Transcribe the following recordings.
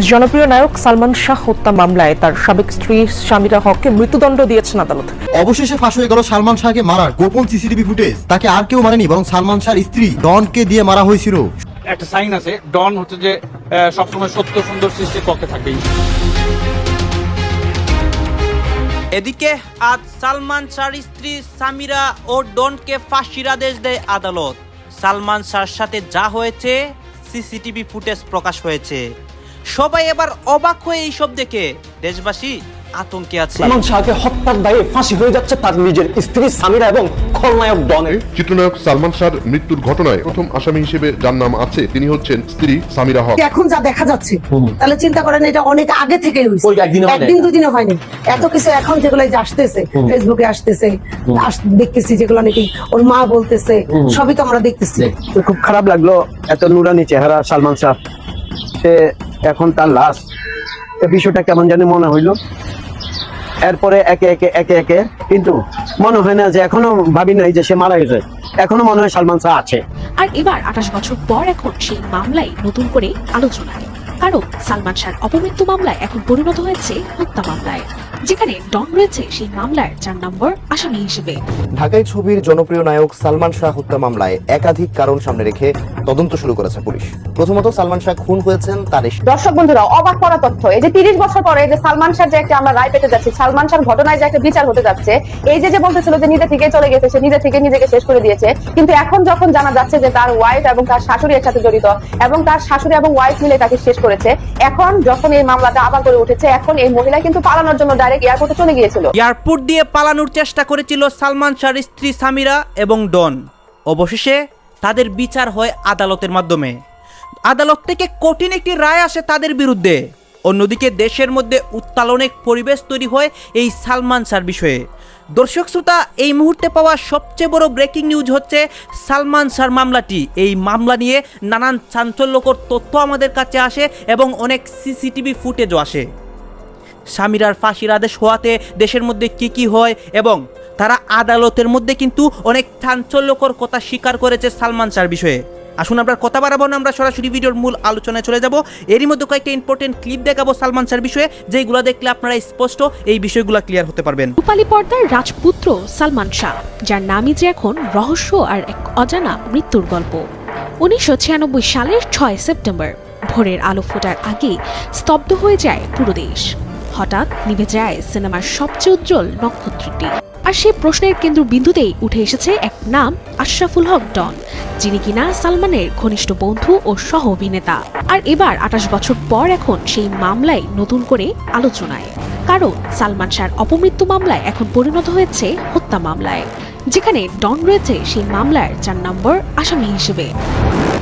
জনপ্রিয় নায়ক সালমান শাহ হত্যা মামলায় তার সাবেক স্ত্রী স্বামীরা হককে মৃত্যুদণ্ড দিয়েছেন আদালত। অবশেষে ফাঁস হয়ে গেল সালমান শাহকে মারার। গোপন সিসিটিভি ফুটেজ। তাকে আর কেউ মারেনি বরং সালমান শাহর স্ত্রী ডনকে দিয়ে মারা হয়েছিল। একটা সাইন আছে ডন হচ্ছে যে আহ, সবসময় সত্য সুন্দর সৃষ্টির পক্ষে থাকবেই এদিকে আজ সালমান শাহর স্ত্রী সামিরা ও ডনকে ফাঁসির আদেশ দেয় আদালত। সালমান শাহর সাথে যা হয়েছে সিসিটিভি ফুটেজ প্রকাশ হয়েছে। সবাই এবার অবাক হয়ে এইসব দেখে দেশবাসী আতঙ্কে আছে। সালমান শাহকে হত্যার দায়ে ফাঁসি হয়ে যাচ্ছে তার নিজের স্ত্রী সামিরা এবং খলনায়ক ডনের চিত্রনায়ক সালমান শাহর মৃত্যুর ঘটনায় প্রথম আসামি হিসেবে যার নাম আছে তিনি হচ্ছেন স্ত্রী সামিরা হক। এখন যা দেখা যাচ্ছে তাহলে চিন্তা করেন এটা অনেক আগে থেকে হয়েছে। ওই একদিনে হয়নি। একদিন দুদিনে হয়নি। এত কিছু এখন যেগুলো আসতেছে ফেসবুকে আসতেছে আস- দেখতেছি যেগুলো নাকি ওর মা বলতেছে সবই তো আমরা দেখতেছি। খুব খারাপ লাগল এত নুরানি চেহারা সালমান শাহ। সে এখন তার লাশ। বিষয়টা কেমন জানি মনে হইল। এরপরে একে একে একে একে, কিন্তু মনে হয় না যে এখনও ভাবি নাই যে সে মারা গেছে। এখনও মনে হয় সালমান শাহ আছে। আর এবার আঠাশ বছর পর এখন সেই মামলায় নতুন করে আলোচনায়। কারণ সালমান শাহর অপমৃত্যু মামলায় এখন পরিণত হয়েছে হত্যা মামলায়। যেখানে ডন রয়েছে সেই মামলার চার নম্বর আসামি হিসেবে। ঢাকাই ছবির জনপ্রিয় নায়ক সালমান শাহ হত্যা মামলায় একাধিক কারণ সামনে রেখে তদন্ত শুরু করেছে পুলিশ। প্রথমত সালমান শাহ খুন হয়েছেন তার দর্শক বন্ধুরা অবাক করা তথ্য এই যে তিরিশ বছর পরে যে সালমান শাহ যে একটা আমরা রায় পেতে যাচ্ছি সালমান শাহ ঘটনায় যে একটা বিচার হতে যাচ্ছে এই যে যে বলতেছিল যে নিজে থেকে চলে গেছে সে নিজে থেকে নিজেকে শেষ করে দিয়েছে কিন্তু এখন যখন জানা যাচ্ছে যে তার ওয়াইফ এবং তার শাশুড়ি এর সাথে জড়িত এবং তার শাশুড়ি এবং ওয়াইফ মিলে তাকে শেষ করেছে এখন যখন এই মামলাটা আবার করে উঠেছে এখন এই মহিলা কিন্তু পালানোর জন্য ডাইরেক্ট এয়ারপোর্টে চলে গিয়েছিল? এয়ারপোর্ট দিয়ে পালানোর চেষ্টা করেছিল সালমান শাহর স্ত্রী সামিরা এবং ডন। অবশেষে তাদের বিচার হয় আদালতের মাধ্যমে। আদালত থেকে কঠিন একটি রায় আসে তাদের বিরুদ্ধে। অন্যদিকে দেশের মধ্যে উত্তালনের পরিবেশ তৈরি হয় এই সালমান শাহর বিষয়ে। দর্শক শ্রোতা, এই মুহূর্তে পাওয়া সবচেয়ে বড় ব্রেকিং নিউজ হচ্ছে সালমান শাহর মামলাটি। এই মামলা নিয়ে নানান চাঞ্চল্যকর তথ্য আমাদের কাছে আসে এবং অনেক সিসিটিভি ফুটেজও আসে। স্বামীরার ফাঁসির আদেশ হওয়াতে দেশের মধ্যে কি কি হয় এবং তারা আদালতের মধ্যে কিন্তু অনেক চাঞ্চল্যকর কথা স্বীকার করেছে সালমান শাহর বিষয়ে। আসুন আমরা কথা বাড়াবো না, আমরা সরাসরি ভিডিওর মূল আলোচনায় চলে যাব। এরই মধ্যে কয়েকটা ইম্পর্টেন্ট ক্লিপ দেখাবো সালমান শাহর বিষয়ে, যেগুলো দেখলে আপনারা স্পষ্ট এই বিষয়গুলো ক্লিয়ার হতে পারবেন। রূপালী পর্দার রাজপুত্র সালমান শাহ, যার নামই যে এখন রহস্য আর এক অজানা মৃত্যুর গল্প। উনিশশো ছিয়ানব্বই সালের ছয় সেপ্টেম্বর, ভোরের আলো ফোটার আগে স্তব্ধ হয়ে যায় পুরো দেশ। হঠাৎ নিভে যায় সিনেমার সবচেয়ে উজ্জ্বল নক্ষত্রটি। আর সেই প্রশ্নের কেন্দ্রবিন্দুতেই উঠে এসেছে এক নাম, আশরাফুল হক ডন, যিনি কিনা সালমানের ঘনিষ্ঠ বন্ধু ও সহ অভিনেতা আর এবার আঠাশ বছর পর এখন সেই মামলায় নতুন করে আলোচনায়। কারণ সালমান শাহর অপমৃত্যু মামলায় এখন পরিণত হয়েছে হত্যা মামলায়, যেখানে ডন রয়েছে সেই মামলার চার নম্বর আসামি হিসেবে।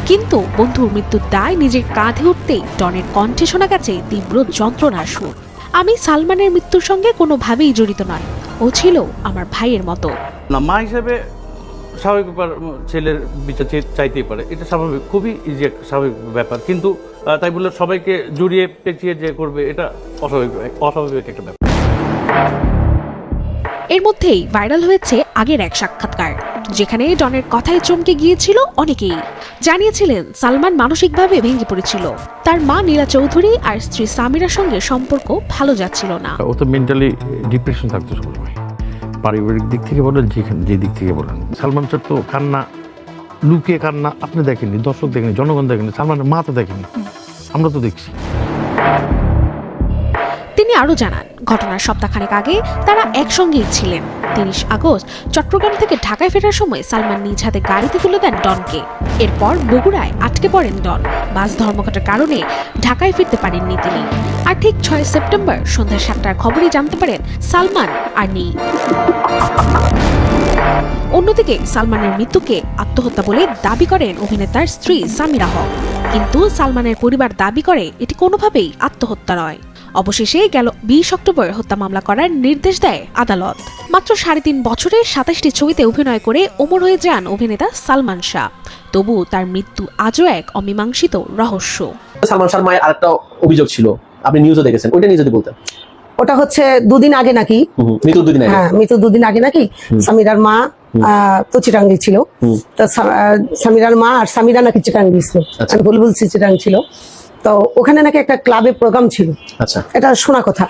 কিন্তু বন্ধুর মৃত্যুর দায় নিজের কাঁধে উঠতেই ডনের কণ্ঠে শোনা গেছে তীব্র যন্ত্রণার সুর। আমি সালমানের মৃত্যুর সঙ্গে কোনোভাবেই জড়িত নয়। ও ছিল আমার ভাইয়ের মতো। না, মা হিসেবে স্বাভাবিক ব্যাপার ছেলের বিচার চাইতেই পারে। এটা স্বাভাবিক, খুবই ইজি স্বাভাবিক ব্যাপার। কিন্তু তাই বলে সবাইকে জড়িয়ে পেঁচিয়ে যে করবে, এটা অস্বাভাবিক অস্বাভাবিক একটা ব্যাপার। এর মধ্যেই ভাইরাল হয়েছে আগের এক সাক্ষাৎকার, যেখানে ডনের কথায় চমকে গিয়েছিল অনেকেই। জানিয়েছিলেন, সালমান মানসিকভাবে ভেঙে পড়েছিল। তার মা নীলা চৌধুরী আর স্ত্রী সামিরার সঙ্গে সম্পর্ক ভালো যাচ্ছিল না। ও তো মেন্টালি ডিপ্রেশন থাকতো সবসময়। পারিবারিক দিক থেকে বলেন, যেখানে যে দিক থেকে বলেন। সালমান শাহ তো কান্না, লুকিয়ে কান্না আপনি দেখেননি, দর্শক দেখেননি, জনগণ দেখেননি, সালমানের মা তো দেখেনি আমরা তো দেখছি। আরও জানান, ঘটনার সপ্তাহখানেক আগে তারা একসঙ্গেই ছিলেন। তিরিশ আগস্ট, চট্টগ্রাম থেকে ঢাকায় ফেরার সময় সালমান নিজ হাতে গাড়িতে তুলে দেন ডনকে। এরপর বগুড়ায় আটকে পড়েন ডন। বাস ধর্মঘটের কারণে ঢাকায় ফিরতে পারেননি তিনি। আর ঠিক ছয় সেপ্টেম্বর সন্ধ্যা সাতটার খবরই জানতে পারেন সালমান আর নেই। অন্যদিকে সালমানের মৃত্যুকে আত্মহত্যা বলে দাবি করেন অভিনেতার স্ত্রী সামিরা হক। কিন্তু সালমানের পরিবার দাবি করে এটি কোনোভাবেই আত্মহত্যা নয়। অবশেষে গেল বিশ অক্টোবর হত্যা মামলা করার নির্দেশ দেয় আদালত। মাত্র সাড়ে তিন বছরে সাতাশটি ছবিতে অভিনয় করে ওমর হয়ে যান অভিনেতা সালমান শাহ। তবু তার মৃত্যু আজও এক অমীমাংসিত রহস্য। সালমান শাহর মায়ের আরেকটা অভিযোগ ছিল। আপনি নিউজে দেখেছেন। ওইটা নিয়ে যদি বলতেন ওটা হচ্ছে দুদিন আগে নাকি? মৃত্যু দুদিন আগে। হ্যাঁ মৃত্যু দুদিন আগে নাকি? সামিরার মা তো চিটাঙ্গি ছিল। তো সামিরার মা আর সামিরা নাকি চিটাঙ্গি ছিল। আচ্ছা। আমি ভুল বলছি চিটাং ছিল। তো ওখানে নাকি একটা ক্লাবে প্রোগ্রাম ছিল। আচ্ছা। এটা শোনা কথা।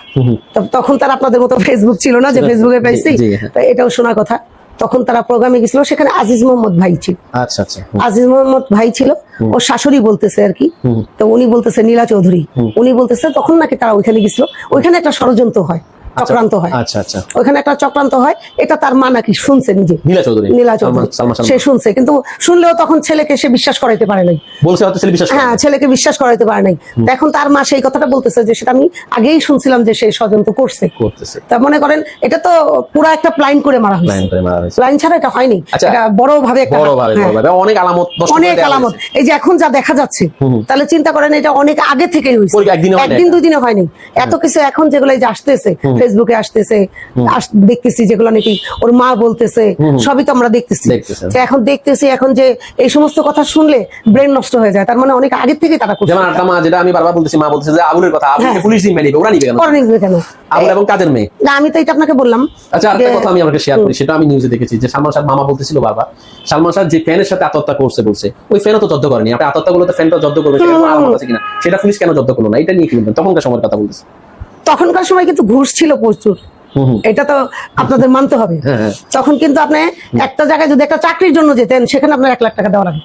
তখন তার আপনাদের মতো ফেসবুক ছিল না যে ফেসবুকে পাইছি? হ্যাঁ। এটাও শোনা কথা। তখন তারা প্রোগ্রামে গেছিল সেখানে আজিজ মোহাম্মদ ভাই ছিল। আচ্ছা আচ্ছা আজিজ মোহাম্মদ ভাই ছিল। ও শাশুড়ি বলতেছে আর কি। তো উনি বলতেছে নীলা চৌধুরী। উনি বলতেছে তখন নাকি তারা ওইখানে গেছিল। ওইখানে একটা ষড়যন্ত্র হয়। চক্রান্ত হয়। আচ্ছা আচ্ছা ওইখানে একটা চক্রান্ত হয়। এটা তার মা নাকি শুনছে নিজে। নীলা চৌধুরী। নীলা চৌধুরী। সে শুনছে কিন্তু শুনলেও তখন ছেলেকে সে বিশ্বাস করাইতে পারে নাই। বলছে হয়তো ছেলে বিশ্বাস হ্যাঁ ছেলেকে বিশ্বাস করাইতে পারে নাই। এখন তার মা সেই কথাটা বলতেছে যে সেটা আমি আগেই শুনছিলাম যে সে ষড়যন্ত্র করছে। করতেছে। তা মনে করেন এটা তো পুরো একটা প্লাইন করে মারা হয়েছে। প্ল্যান করে মারা হয়েছে। প্লাইন ছাড়া এটা হয়নি। আচ্ছা, এটা বড় ভাবে একটা বড় ভাবে হ্যাঁ। অনেক আলামত অনেক আলামত। এই যে এখন যা দেখা যাচ্ছে তাহলে চিন্তা করেন এটা অনেক আগে থেকেই হয়েছে। একদিনে একদিন দুই দিনে হয়নি। এত কিছু এখন যেগুলো এই যে আসতেছে ফেসবুকে আসতেছে আস- দেখতেছি যেগুলো নাকি ওর মা বলতেছে সবই তো আমরা দেখতেছি। এখন দেখতেছি এখন যে এই সমস্ত কথা শুনলে ব্রেন নষ্ট হয়ে যায় তার মানে অনেক আগে থেকেই তারা করছে। যেমন মা যেটা আমি বারবার বলতেছি মা বলতেছে যে আবুলের কথা আবুলকে হ্যাঁ। পুলিশ জিম্মে নিবে ওরা নিবে কেন? পরে নিবে কেন? আবুল এবং কাজের মেয়ে? না আমি তো এটা আপনাকে বললাম আচ্ছা আরেকটা কথা আমি আপনাকে শেয়ার করি সেটা আমি নিউজে দেখেছি যে সালমান শাহ মামা বলতেছিল বাবা সালমান শাহ যে ফ্যানের সাথে আত্মহত্যা করছে বলছে ওই ফ্যানও তো জব্দ করেনি আপনি আত্মহত্যা করলে তো ফ্যানটা জব্দ করবে সেটা পুলিশ কেন জব্দ করল না? এটা নিয়ে কি তখনকার সময়ের কথা বলতেছে। তখনকার সময় কিন্তু ঘুষ ছিল প্রচুর। এটা তো আপনাদের মানতে হবে। হ্যাঁ, হ্যাঁ। তখন কিন্তু আপনি একটা জায়গায় যদি একটা চাকরির জন্য যেতেন সেখানে আপনার এক লাখ টাকা দেওয়া লাগে।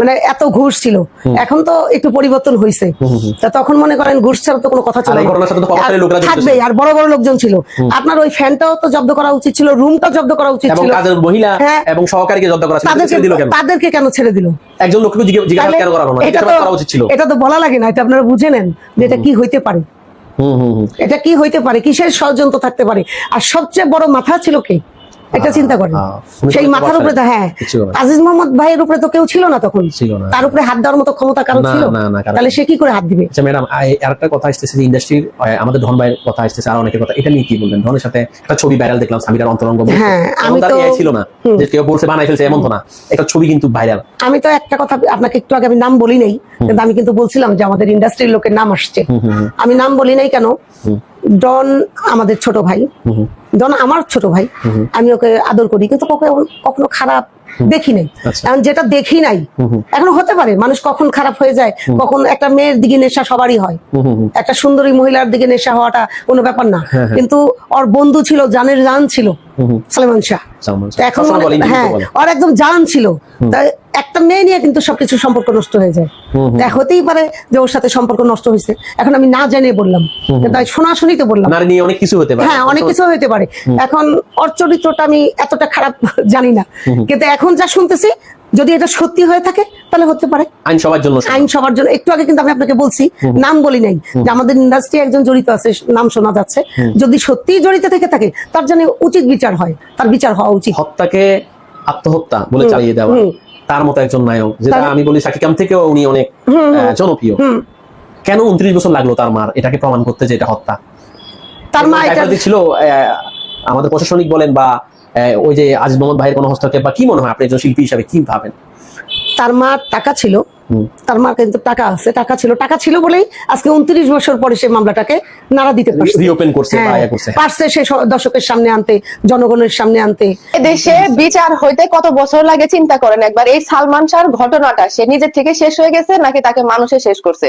মানে এত ঘুষ ছিল। এখন তো একটু পরিবর্তন হয়েছে তখন মনে করেন ঘুষ ছাড়া তো কোনো কথা ছিল প্রভাবশালী আর বড় বড় লোকজন ছিল। আপনার ওই ফ্যানটাও তো জব্দ করা উচিত ছিল রুমটা জব্দ করা উচিত ছিল। মহিলা হ্যাঁ। এবং সহকারীকে জব্দ করা ছিল তাদেরকে কেন? ছেড়ে দিল? একজন লোককে জিজ্ঞাসা কেন করা হলো? এটা তো বলা লাগে না এটা আপনারা বুঝে নেন যে এটা কি হইতে পারে। এটা কি হইতে পারে? কিসের ষড়যন্ত্র থাকতে পারে? আর সবচেয়ে বড় মাথা ছিল কে? এটা চিন্তা করেন। সেই মাথার উপরে তো হ্যাঁ আজিজ মোহাম্মদ ভাইয়ের উপরে তো কেউ ছিল না তখন। ছিল না। তার উপরে হাত দেওয়ার মতো ক্ষমতা কারও ছিল? না, না, তাহলে সে কি করে হাত দিবে? আচ্ছা ম্যাডাম আরেকটা কথা আসতেছে যে ইন্ডাস্ট্রির আমাদের ধন ভাইয়ের কথা আসতেছে আর অনেকের কথা। এটা নিয়ে কি বলবেন? ধনের সাথে একটা ছবি ভাইরাল দেখলাম সামিরার অন্তরঙ্গ। হ্যাঁ, আমি তো- ছিল না যে কেউ বলছে বানাই ফেলছে এমন তো না। একটা ছবি কিন্তু ভাইরাল আমি তো একটা কথা আপনাকে একটু আগে আমি নাম বলি নাই কিন্তু আমি কিন্তু বলছিলাম যে আমাদের ইন্ডাস্ট্রির লোকের নাম আসছে। আমি নাম বলি নাই কেন? ডন আমাদের ছোট ভাই। ডন আমার ছোট ভাই। আমি ওকে আদর করি কিন্তু কখনো খারাপ দেখি নাই। কারণ এখন যেটা দেখি নাই এখন হতে পারে মানুষ কখন খারাপ হয়ে যায় কখন একটা মেয়ের দিকে নেশা সবারই হয়। একটা সুন্দরী মহিলার দিকে নেশা হওয়াটা কোনো ব্যাপার না। হ্যাঁ, কিন্তু ওর বন্ধু ছিল জানের জান ছিল। সালমান শাহ। তো। এখন হ্যাঁ। ওর একদম জান ছিল। তাই একটা মেয়ে নিয়ে কিন্তু সবকিছু সম্পর্ক নষ্ট হয়ে যায়। তা হতেই পারে যে ওর সাথে সম্পর্ক নষ্ট হয়েছে। এখন আমি না জানিয়ে বললাম। তাই শোনাশুনিতে বললাম। নিয়ে অনেক কিছু হতে পারে। হ্যাঁ অনেক কিছু হতে পারে। এখন ওর চরিত্রটা আমি এতটা খারাপ জানি না। কিন্তু এখন যা শুনতেছি যদি এটা সত্যি হয়ে থাকে তাহলে হতে পারে। আইন সবার জন্য আইন সবার জন্য। একটু আগে কিন্তু আমি আপনাকে বলছি নাম বলি নাই। যে আমাদের ইন্ডাস্ট্রি একজন জড়িত আছে নাম শোনা যাচ্ছে। যদি সত্যি জড়িত থেকে থাকে তার জন্য উচিত বিচার হয়। তার বিচার হওয়া উচিত। হত্যাকে আত্মহত্যা বলে চালিয়ে দেওয়া। তার মতো একজন নায়ক যেটা আমি বলি সাকিকাম থেকেও উনি অনেক জনপ্রিয়। কেন উনত্রিশ বছর লাগল তার মার? এটাকে প্রমাণ করতে যে এটা হত্যা। তার মা এটা ছিল আমাদের প্রশাসনিক বলেন বা ওই যে আজিজ মোহাম্মদ ভাইয়ের কোনো হস্তক্ষেপ বা কি মনে হয় আপনি একজন শিল্পী হিসাবে কি ভাবেন তার মা টাকা ছিল। তার মার কিন্তু টাকা আছে টাকা ছিল টাকা ছিল বলেই আজকে উনত্রিশ বছর পরে সে মামলাটাকে নাড়া দিতে পারছে। হ্যাঁ, ইয়ে করছে। পারছে সে দর্শকের সামনে আনতে জনগণের সামনে আনতে। দেশে বিচার হইতে কত বছর লাগে চিন্তা করেন একবার এই সালমান শাহর ঘটনাটা সে নিজের থেকে শেষ হয়ে গেছে নাকি তাকে মানুষে শেষ করছে?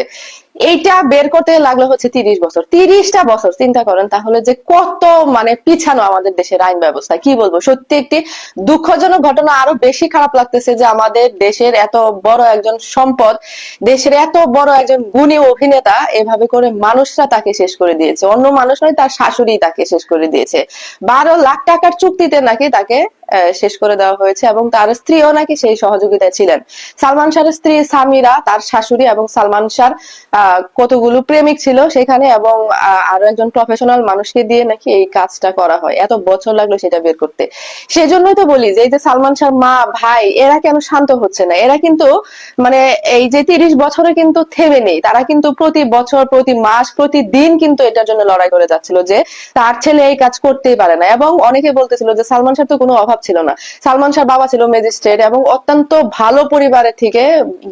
এইটা বের করতে লাগল হচ্ছে তিরিশ বছর। তিরিশটা বছর চিন্তা করেন তাহলে যে কত মানে পিছানো আমাদের দেশের আইন ব্যবস্থা কি বলব? সত্যি একটি দুঃখজনক ঘটনা। আরও বেশি খারাপ লাগতেছে যে আমাদের দেশের এত বড় একজন সম্পদ, দেশের এত বড় একজন গুণী অভিনেতা এভাবে করে মানুষরা তাকে শেষ করে দিয়েছে। অন্য মানুষ নয়, তার শাশুড়ি তাকে শেষ করে দিয়েছে। বারো লাখ টাকার চুক্তিতে নাকি তাকে শেষ করে দেওয়া হয়েছে এবং তার স্ত্রীও নাকি সেই সহযোগিতায় ছিলেন। সালমান শাহের স্ত্রী সামিরা, তার শাশুড়ি এবং সালমান শাহর কতগুলো প্রেমিক ছিল সেখানে এবং আরও একজন প্রফেশনাল মানুষকে দিয়ে নাকি এই কাজটা করা হয়। এত বছর লাগল সেটা বের করতে। সেজন্যই তো বলি যে, এই যে সালমান শাহর মা, ভাই, এরা কেন শান্ত হচ্ছে না? এরা কিন্তু মানে এই যে তিরিশ বছরে কিন্তু থেমে নেই। তারা কিন্তু প্রতি বছর, প্রতি মাস, প্রতিদিন কিন্তু এটার জন্য লড়াই করে যাচ্ছিল যে, তার ছেলে এই কাজ করতেই পারে না। এবং অনেকে বলতেছিল যে, সালমান শাহ তো কোনো অভাব ছিল না। সালমান শাহ বাবা ছিল ম্যাজিস্ট্রেট এবং অত্যন্ত ভালো পরিবারের থেকে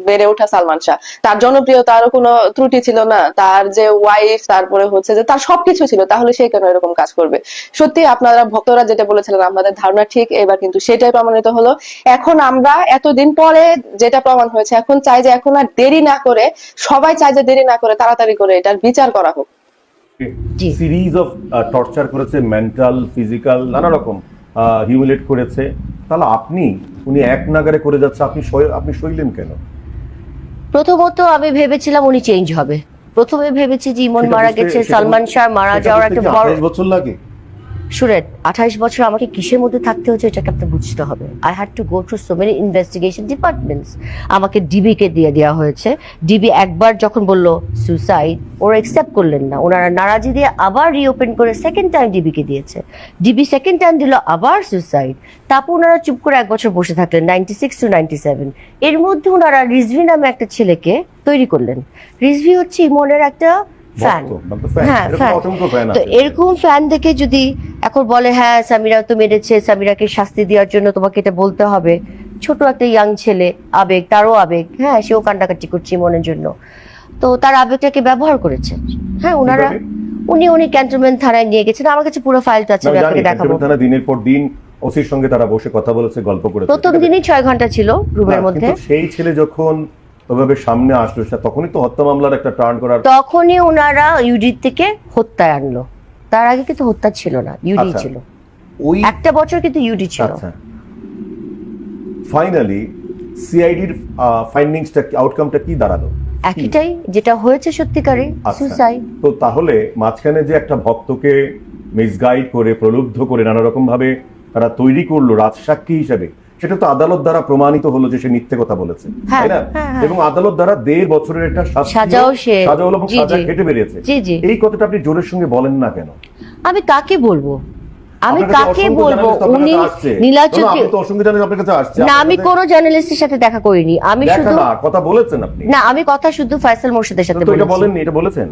বেড়ে ওঠা সালমান শাহ। তার জনপ্রিয়তারও কোনো ত্রুটি ছিল না। তার যে ওয়াইফ তারপরে হচ্ছে যে তার সবকিছু ছিল। তাহলে সে কেন এরকম কাজ করবে? সত্যি আপনারা ভক্তরা যেটা বলেছিলেন আমাদের ধারণা ঠিক এবার কিন্তু সেটাই প্রমাণিত হলো। এখন আমরা এতদিন পরে যেটা প্রমাণ হয়েছে এখন চাই যে এখন আর দেরি না করে সবাই চাই যে দেরি না করে তাড়াতাড়ি করে এটার বিচার করা হোক। সিরিজ অফ টর্চার করেছে মেন্টাল ফিজিক্যাল নানা রকম। হিউমিলেট করেছে। তাহলে আপনি উনি এক নাগারে করে যাচ্ছে আপনি আপনি সইলেন কেন? প্রথমত আমি ভেবেছিলাম উনি চেঞ্জ হবে। প্রথমে ভেবেছি যে ইমন মারা গেছে সালমান শাহ মারা যাওয়ার একটা বছর লাগে? শুনেন আঠাইশ বছর আমাকে কিসের মধ্যে থাকতে হচ্ছে এটাকে আপনার বুঝতে হবে। I had to go through so many investigation departments আমাকে ডিবি কে দিয়ে দেওয়া হয়েছে। ডিবি একবার যখন বলল সুসাইড ওরা অ্যাকসেপ্ট করলেন না। ওনারা নারাজি দিয়ে আবার রিওপেন করে সেকেন্ড টাইম ডিবি কে দিয়েছে। ডিবি সেকেন্ড টাইম দিল, আবার সুসাইড তারপর ওনারা চুপ করে এক বছর বসে থাকলেন ninety six to ninety seven এর মধ্যে ওনারা রিজভি নামে একটা ছেলেকে তৈরি করলেন। রিজভি হচ্ছে ইমনের একটা ফ্যান মানে। হ্যাঁ ফ্যান তো এরকম ফ্যান দেখে যদি এখন বলে হ্যাঁ সামিরা তো মেরেছে সামিরাকে শাস্তি দেওয়ার জন্য তোমাকে এটা বলতে হবে। ছোট একটা ইয়াং ছেলে আবেগ তারও আবেগ। হ্যাঁ সেও কান্নাকাটি করছে মনের জন্য। তো তার আবেগটাকে ব্যবহার করেছে। হ্যাঁ ওনারা উনি উনি ক্যান্টনমেন্ট থানায় নিয়ে গেছেন। আমার কাছে পুরো ফাইলটা আছে আপনাকে দেখাবো। থানা দিনের পর দিন ওসির সঙ্গে তারা বসে কথা বলেছে গল্প করেছে প্রথম দিনই ছয় ঘণ্টা ছিল রুমের মধ্যে। সেই ছেলে যখন ওভাবে সামনে আসলো সে তখনই তো হত্যা মামলার একটা টার্ন করার তখনই ওনারা ইউডি থেকে হত্যায় আনলো। তার আগে কিন্তু হত্যা ছিল না ইউডি আচ্ছা। ছিল। ওই একটা বছর কিন্তু ইউডি ছিল। আচ্ছা। ফাইনালি সিআইডির ফাইন্ডিংসটা আউটকামটা কি দাঁড়াল? একটাই যেটা হয়েছে সত্যিকারে আচ্ছা। সুসাইড তো তাহলে মাঝখানে যে একটা ভক্তকে মিসগাইড করে প্রলুব্ধ করে নানা রকম ভাবে তারা তৈরি করল রাজসাক্ষী হিসেবে সেটা তো আদালত দ্বারা প্রমাণিত হলো যে সে মিথ্যে কথা বলেছে হ্যাঁ, তাই না? হ্যাঁ, হ্যাঁ। এবং আদালত দ্বারা দেড় বছরের একটা সাজাও সে সাজা হলো সাজা কেটে বেরিয়েছে। এই কথাটা আপনি জোরের সঙ্গে বলেন না কেন? আমি কাকে বলব? আমি কাকে বলব? উনি কাছে নীলাচলকে না, আমি কোনো জার্নালিস্টের সাথে দেখা করিনি। আমি শুধু কথা বলেছেন আপনি। না আমি কথা শুধু ফয়সাল মোর্শেদের সাথে বলেননি এটা বলেছেন?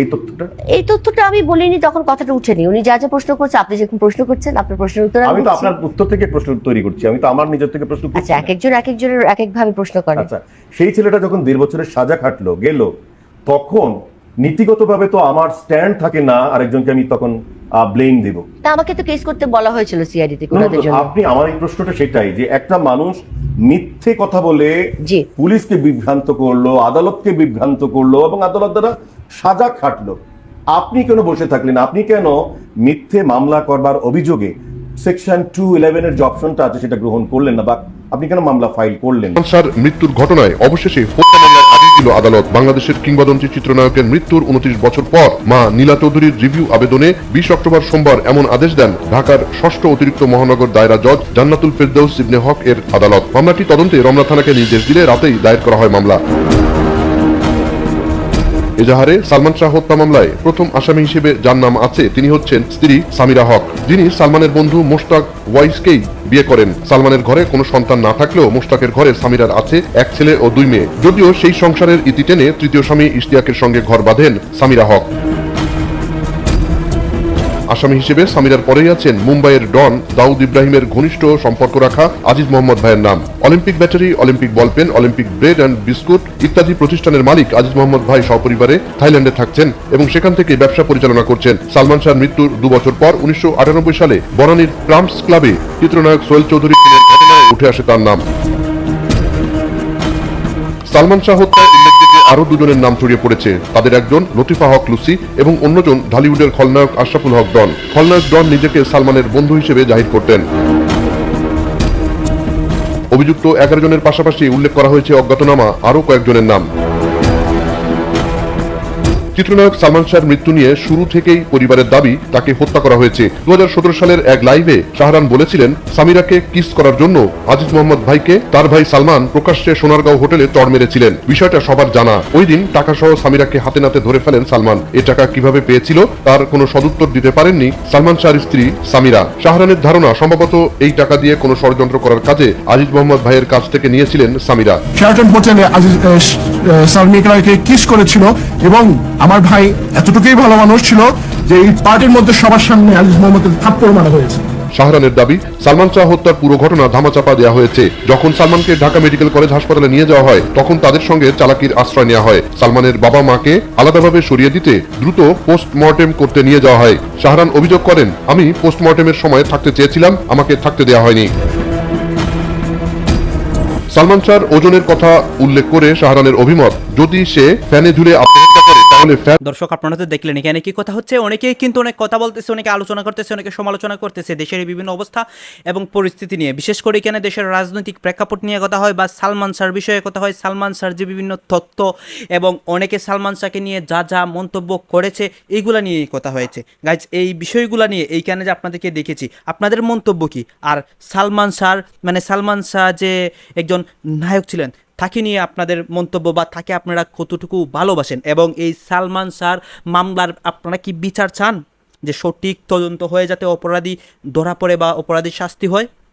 এই তথ্যটা? এই তথ্যটা আমি বলিনি তখন কথাটা উঠেনি। উনি যা যা প্রশ্ন করছে আপনি যখন প্রশ্ন করছেন আপনার প্রশ্নের উত্তর আমি তো আপনার উত্তর থেকে প্রশ্ন তৈরি করছি। আমি তো আমার নিজের থেকে প্রশ্ন করছি আচ্ছা এক একজন এক একজনের এক এক ভাবে প্রশ্ন করে। আচ্ছা সেই ছেলেটা যখন দেড় বছরের সাজা খাটলো গেল তখন নীতিগতভাবে তো আমার স্ট্যান্ড থাকে না আরেকজনকে আমি তখন ব্লেম দেব। তা আমাকে তো কেস করতে বলা হয়েছিল সিআইডি জন্য। আপনি আমার এই প্রশ্নটা সেটাই যে একটা মানুষ মিথ্যে কথা বলে পুলিশকে বিভ্রান্ত করল আদালতকে বিভ্রান্ত করল এবং আদালত দ্বারা সাজা খাটলো। আপনি কেন বসে থাকলেন? আপনি কেন মিথ্যে মামলা করবার অভিযোগে সেকশন টু ইলেভেনের যে অপশনটা আছে সেটা গ্রহণ করলেন না বা আপনি কেন মামলা ফাইল করলেন? সালমান মৃত্যুর ঘটনায় অবশেষে আদালত। বাংলাদেশের কিংবদন্তি চিত্রনায়কের মৃত্যুর উনত্রিশ বছর পর মা নীলা চৌধুরীর রিভিউ আবেদনে বিশ অক্টোবর সোমবার এমন আদেশ দেন ঢাকার ষষ্ঠ অতিরিক্ত মহানগর দায়রা জজ জান্নাতুল ফেরদৌস ইবনে হক এর আদালত। মামলাটি তদন্তে রমনা থানাকে নির্দেশ দিলে রাতেই দায়ের করা হয় মামলা। এজাহারে সালমান শাহ হত্যা মামলায় প্রথম আসামি হিসেবে যার নাম আছে, তিনি হচ্ছেন স্ত্রী সামিরা হক। যিনি সালমানের বন্ধু মোশতাক ওয়াইসকেই বিয়ে করেন। সালমানের ঘরে কোনো সন্তান না থাকলেও মোশতাকের ঘরে সামিরার আছে এক ছেলে ও দুই মেয়ে। যদিও সেই সংসারের ইতি টেনে তৃতীয় স্বামী ইশতিয়াকের সঙ্গে ঘর বাঁধেন সামিরা হক। আসামি হিসেবে সামিরার পরেই আছেন মুম্বাইয়ের ডন দাউদ ইব্রাহিমের ঘনিষ্ঠ সম্পর্ক রাখা আজিজ মোহাম্মদ ভাইয়ের নাম। Olympic battery, Olympic ballpen Olympic bread and biscuit ইত্যাদি প্রতিষ্ঠানের মালিক আজিজ মোহাম্মদ ভাই সপরিবারে থাইল্যান্ডে থাকছেন এবং সেখান থেকে ব্যবসা পরিচালনা করছেন। সালমান শাহর মৃত্যুর দু বছর পর উনিশশো আটানব্বই সালে বনানীর প্রাম্পস ক্লাবে চিত্রনায়ক সোহেল চৌধুরী উঠে আসে তার নাম। সালমান শাহ হত্যায় উল্লেখযোগ্য আরও দুজনের নাম ছড়িয়ে পড়েছে। তাদের একজন লতিফা হক লুসি এবং অন্যজন ঢালিউডের খলনায়ক আশরাফুল হক ডন। খলনায়ক ডন নিজেকে সালমানের বন্ধু হিসেবে জাহির করতেন। অভিযুক্ত এগারো জনের পাশাপাশি উল্লেখ করা হয়েছে অজ্ঞাতনামা, আরও কয়েকজনের নাম। চিত্রনায়ক সালমান শাহর মৃত্যু নিয়ে শুরু থেকেই পরিবারের দাবি, তাকে হত্যা করা হয়েছে। দু হাজার সতেরো সালের এক লাইভে শাহরান বলেছিলেন, সামিরাকে কিস করার জন্য আজিজ মোহাম্মদ ভাইকে তার ভাই সালমান প্রকাশ্যে সোনারগাঁও হোটেলে চড় মেরেছিলেন। বিষয়টা সবার জানা। ওই দিন টাকা সহ সামিরাকে হাতে নাতে ধরে ফেলেন সালমান। এ টাকা কীভাবে পেয়েছিল তার কোনো সদুত্তর দিতে পারেননি সালমান শাহর স্ত্রী সামিরা। শাহরানের ধারণা, সম্ভবত এই টাকা দিয়ে কোনো ষড়যন্ত্র করার কাজে আজিজ মোহাম্মদ ভাইয়ের কাছ থেকে নিয়েছিলেন সামিরা। শেরাটন হোটেলে আজিজ কিস করেছিল এবং আমার ভাই এতটুকুই ভালো মানুষ ছিল যে এই পার্টির মধ্যে সবার সামনে আজিজ মোহাম্মদের থাপ্পড় মারা হয়েছে। শাহরানের দাবি, সালমান শাহ হত্যার পুরো ঘটনা ধামাচাপা দেওয়া হয়েছে। যখন সালমানকে ঢাকা মেডিকেল কলেজ হাসপাতালে নিয়ে যাওয়া হয়, তখন তাদের সঙ্গে চালাকির আশ্রয় নেওয়া হয়। সালমানের বাবা মাকে আলাদাভাবে সরিয়ে দিতে দ্রুত পোস্টমর্টেম করতে নিয়ে যাওয়া হয়। শাহরান অভিযোগ করেন, আমি পোস্টমর্টেমের সময় থাকতে চেয়েছিলাম, আমাকে থাকতে দেওয়া হয়নি। সালমান শাহর ওজনের কথা উল্লেখ করে শাহরানের অভিমত, যদি সে ফ্যানে ঝুলে দর্শক, আপনারা তো দেখলেন এখানে কি কথা হচ্ছে। অনেকেই কিন্তু অনেক কথা বলতেছে, অনেকে আলোচনা করতেছে, অনেকে সমালোচনা করতেছে দেশের বিভিন্ন অবস্থা এবং পরিস্থিতি নিয়ে। বিশেষ করে এখানে দেশের রাজনৈতিক প্রেক্ষাপট নিয়ে কথা হয় বা সালমান শাহর বিষয়ে কথা হয়। সালমান শাহর যে বিভিন্ন তত্ত্ব এবং অনেকে সালমান শাহকে নিয়ে যা যা মন্তব্য করেছে, এইগুলা নিয়ে কথা হয়েছে। গাইজ এই বিষয়গুলো নিয়ে এইখানে যে আপনাদেরকে দেখেছি, আপনাদের মন্তব্য কি? আর সালমান শাহর মানে সালমান শাহ যে একজন নায়ক ছিলেন তাকে নিয়ে আপনাদের মন্তব্য বা তাকে আপনারা কতটুকু ভালোবাসেন? এবং এই সালমান শাহর মামলার আপনারা কি বিচার চান? যে সঠিক তদন্ত হয়ে যাতে অপরাধী ধরা পড়ে বা অপরাধী শাস্তি হয়?